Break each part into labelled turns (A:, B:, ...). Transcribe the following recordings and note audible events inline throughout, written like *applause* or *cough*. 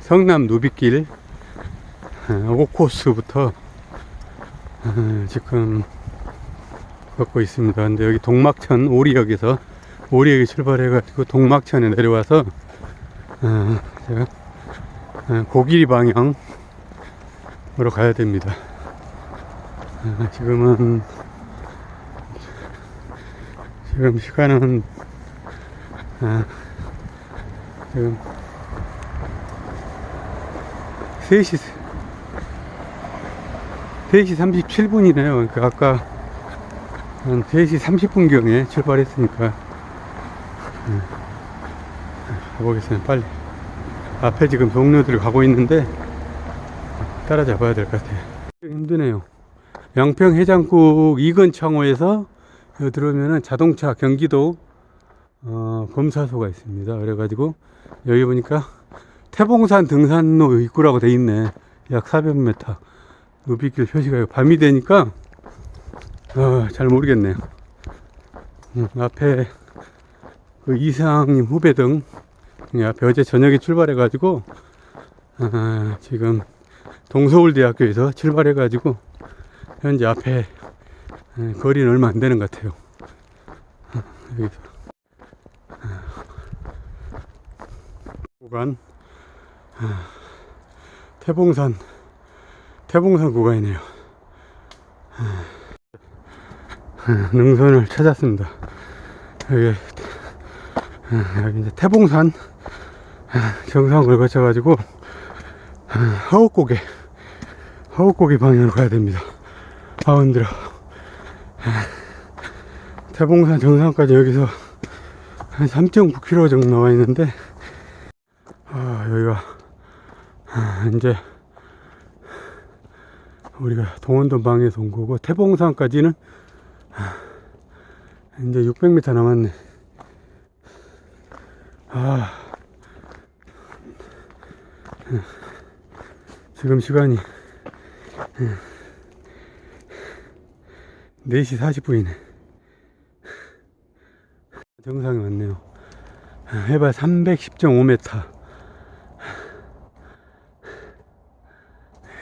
A: 성남 누비길 5코스부터 지금 걷고 있습니다. 근데 여기 동막천 오리역에서 오리역에 출발해가지고 동막천에 내려와서 어, 제가 어, 고길이 방향으로 가야 됩니다. 어, 지금은 지금 시간은 어, 지금 3시 3시 37분이네요. 그러니까 아까 한 3시 30분경에 출발했으니까 음, 가보겠습니다. 빨리 앞에 지금 동료들이 가고 있는데 따라잡아야 될 것 같아요. 힘드네요. 양평 해장국 이근 창호에서 여기 들어오면은 자동차 경기도 어, 검사소가 있습니다. 그래가지고 여기 보니까 태봉산 등산로 입구라고 돼 있네. 약 400m. 누비길 표시가 밤이 되니까 어, 잘 모르겠네요. 음, 앞에 그 이상님 후배 등이 앞에 어제 저녁에 출발해 가지고 아, 지금 동서울대학교에서 출발해 가지고 현재 앞에 에, 거리는 얼마 안 되는 것 같아요. 어, 여기서 아, 구간 아, 태봉산 태봉산 구간이네요. 아, 능선을 찾았습니다. 여기 아, 여기 이제 태봉산 아, 정상을 거쳐 가지고 아, 하옥고개 하옥고개 방향으로 가야 됩니다. 아 힘들어. 아, 태봉산 정상까지 여기서 한 3.9km 정도 나와 있는데 아 여기가 아, 이제 우리가 동원동 방에서 온 거고 태봉산까지는 아, 이제 600m 남았네. 아, 지금 시간이 4시 40분이네. 정상에 왔네요. 해발 310.5m.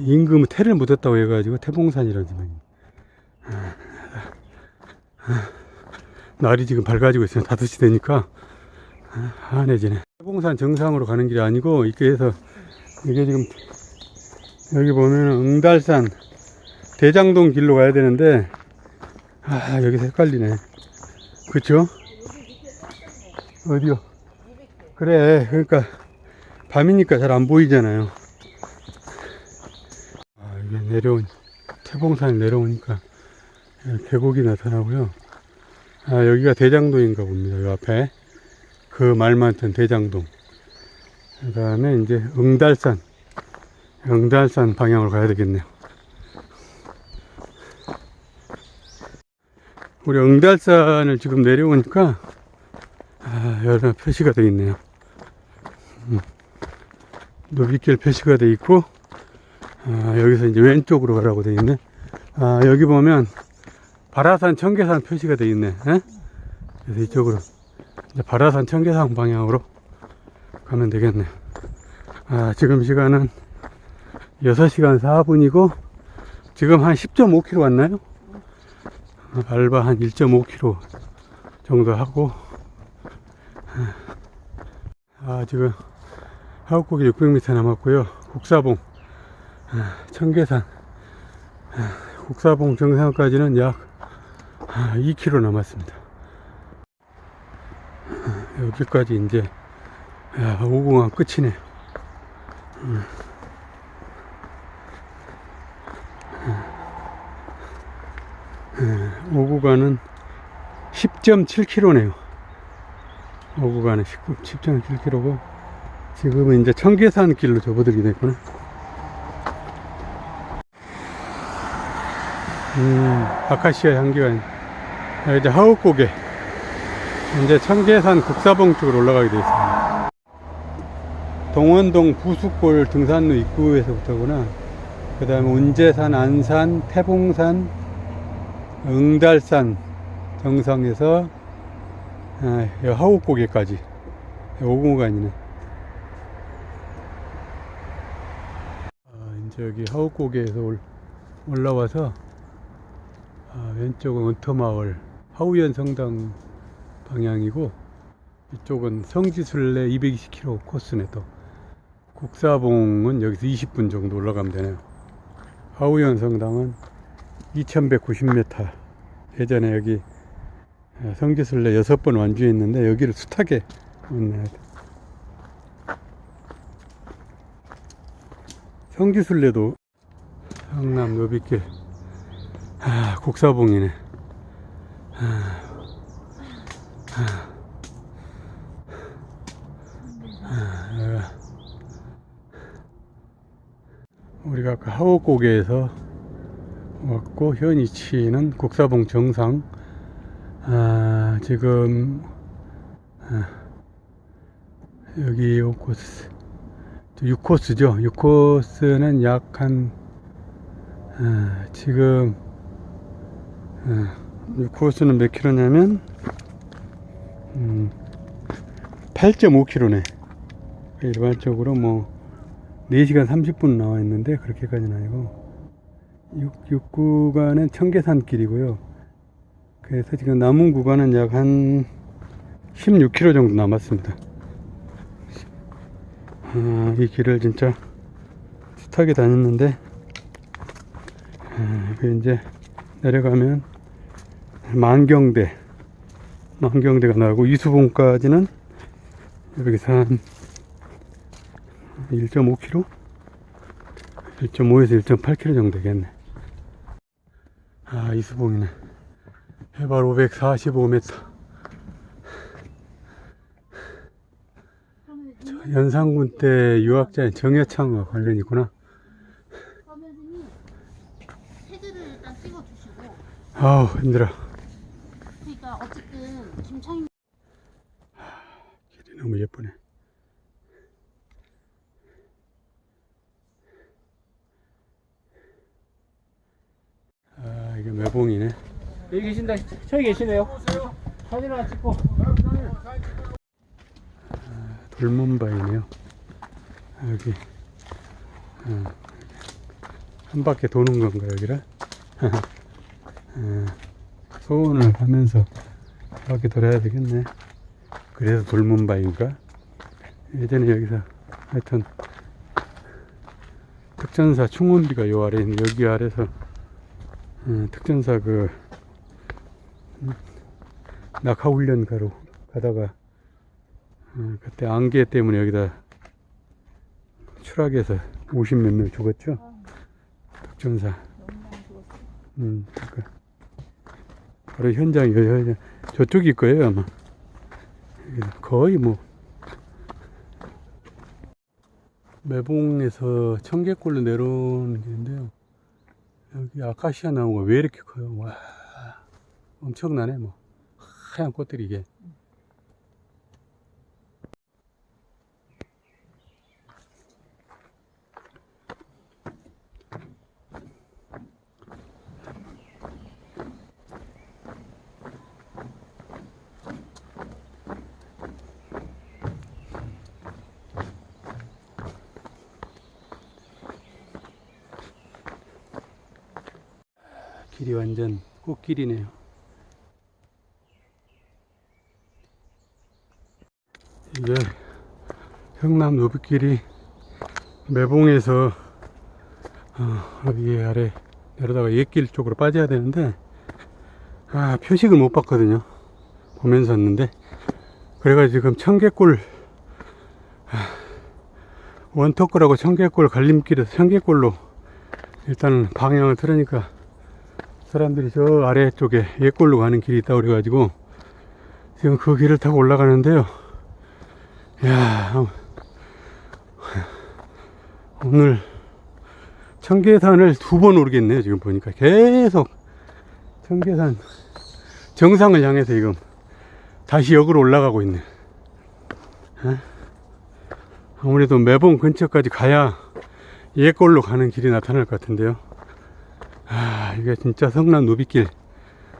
A: 임금 태를 묻었다고 해가지고 태봉산이라는 지명이. 날이 지금 밝아지고 있어요. 5시 되니까 한해지네. 태봉산 정상으로 가는 길이 아니고 이렇게 해서 이게 지금 여기 보면은 응달산 대장동 길로 가야 되는데 아 여기서 헷갈리네. 그쵸? 어디요? 그래 그러니까 밤이니까 잘 안 보이잖아요. 내려온 태봉산 내려오니까 계곡이 나타나고요. 아, 여기가 대장동인가 봅니다. 요 앞에. 그 말 많던 대장동. 그 다음에 이제 응달산. 응달산 방향으로 가야 되겠네요. 우리 응달산을 지금 내려오니까, 아, 여러 표시가 되어 있네요. 음. 노비길 표시가 되어 있고, 아, 여기서 이제 왼쪽으로 가라고 되어 있네. 아, 여기 보면, 바라산 청계산 표시가 되어 있네. 에? 그래서 이쪽으로 이제 바라산 청계산 방향으로 가면 되겠네. 아, 지금 시간은 6시간 4분이고 지금 한 10.5km 왔나요? 아, 알바 한 1.5km 정도 하고 아, 지금 하우곡이 600m 남았고요. 국사봉 아, 청계산 아, 국사봉 정상까지는 약 아, 2km 남았습니다. 아, 여기까지 이제 야, 오공항 끝이네. 음. 음, 오구간은 10.7km네요. 오구간은 10.7km고 지금은 이제 청계산 길로 접어들게 됐구나. 음, 아카시아 향기가 아, 이제 하우고개 이제 청계산 국사봉 쪽으로 올라가게 되어 있습니다. 동원동 부수골 등산로 입구에서부터구나. 그 다음에 운제산, 안산, 태봉산, 응달산 정상에서 아, 하우고개까지 오공간이네. 저기 하우고개에서 올, 올라와서 아, 왼쪽은 은터마을 하우연 성당 방향이고 이쪽은 성지순례 220km 코스네 또. 국사봉은 여기서 20분 정도 올라가면 되네요. 하우연 성당은 2190m 예전에 여기 성지순례 6번 완주했는데 여기를 숱하게 왔네 성지순례도 성남 노비길 아, 국사봉이네. 아, 우리가 아까 하옥고개에서 왔고 현 위치는 국사봉 정상. 아, 지금 아, 여기 요 코스 6코스죠? 6코스는 약한 아, 지금 아, 6코스는 몇 킬로냐면 음, 8.5km네. 일반적으로 뭐 4시간 30분 나와 있는데 그렇게까지는 아니고 6, 6구간은 청계산 길이고요. 그래서 지금 남은 구간은 약 한 16km 정도 남았습니다. 아, 이 길을 진짜 숱하게 다녔는데 아, 그 이제 내려가면 만경대 만경대가 나오고 이수봉까지는 여기서 한 1.5km? 1.5에서 1.8km 정도 되겠네. 아, 이수봉이네. 해발 545m. 저 연산군 때 유학자인 정여창과 관련이 있구나.
B: 선생님이 헤드를 일단 찍어주시고
A: 아우, 힘들어.
B: 그러니까 어쨌든 김창희
A: 길이 너무 예쁘네. 아, 이게 매봉이네.
C: 여기 계신다. 저기 계시네요. 사진 하나 찍고.
A: 돌문바이네요. 여기 어, 한 바퀴 도는 건가 여기를? *laughs* 어, 소원을 하면서 한 바퀴 돌아야 되겠네. 그래서 돌문바인가? 예전에 여기서 하여튼 특전사 충원비가 요 아래 있는 여기 아래서 어, 특전사 그 음, 낙하훈련 가로 가다가 어, 그때 안개 때문에 여기다 추락해서 50 몇 명 죽었죠? 특전사. 음, 그러니까 바로 현장이 여- 여- 저쪽일 거예요 아마. 거의 뭐 매봉에서 청계골로 내려오는 길인데요. 여기 아카시아 나무가 왜 이렇게 커요? 와, 엄청나네 뭐 하얀 꽃들이 이게. 길이 완전 꽃길이네요. 이게 경남 노비길이 매봉에서 어, 여기 아래 내려다가 옛길 쪽으로 빠져야 되는데 아 표식을 못 봤거든요. 보면서 왔는데 그래가지고 지금 청계골 아, 원터골하고 청계골 갈림길에서 청계골로 일단 방향을 틀으니까 사람들이 저 아래쪽에 옛골로 가는 길이 있다고 그래가지고 지금 그 길을 타고 올라가는데요. 야 오늘 청계산을 두 번 오르겠네요. 지금 보니까 계속 청계산 정상을 향해서 지금 다시 역으로 올라가고 있네. 에? 아무래도 매봉 근처까지 가야 옛골로 가는 길이 나타날 것 같은데요. 아, 이게 진짜 성남 노비길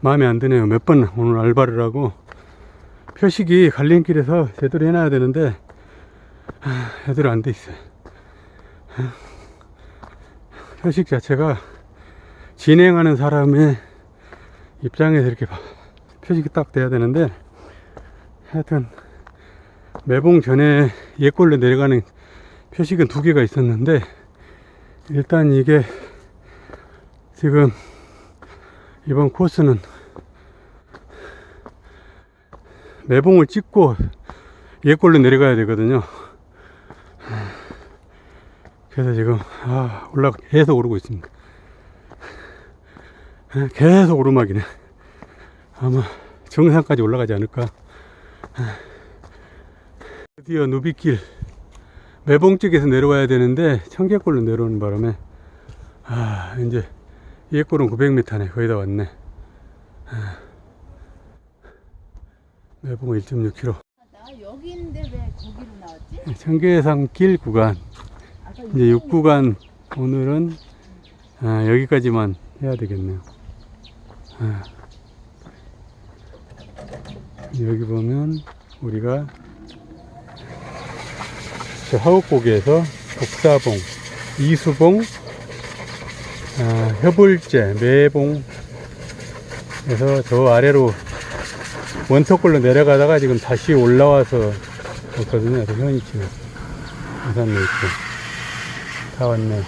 A: 마음에 안 드네요. 몇 번 오늘 알바를 하고 표식이 갈림길에서 제대로 해놔야 되는데 아, 제대로 안 돼 있어요. 아, 표식 자체가 진행하는 사람의 입장에서 이렇게 봐- 표식이 딱 돼야 되는데 하여튼 매봉 전에 예꼴로 내려가는 표식은 두 개가 있었는데 일단 이게 지금 이번 코스는 매봉을 찍고 예꼴로 내려가야 되거든요. 그래서 지금 아 올라 계속 오르고 있습니다. 아, 계속 오르막이네. 아마 정상까지 올라가지 않을까. 드디어 누비길 매봉 쪽에서 내려와야 되는데 청계골로 내려오는 바람에 아 이제 예골은 900m네 거의 다 왔네. 아, 매봉 1.6km.
B: 나 여기 있는데 왜 거기로 나왔지?
A: 청계산길 구간 이제 6구간 오늘은 아, 여기까지만 해야 되겠네요. 아. 여기 보면 우리가 저 하우곡에서 복사봉, 이수봉, 아, 협을제, 매봉 에서 저 아래로 원터골로 내려가다가 지금 다시 올라와서 있거든요. 그래서 현이치는 우산도 있고 다 왔네.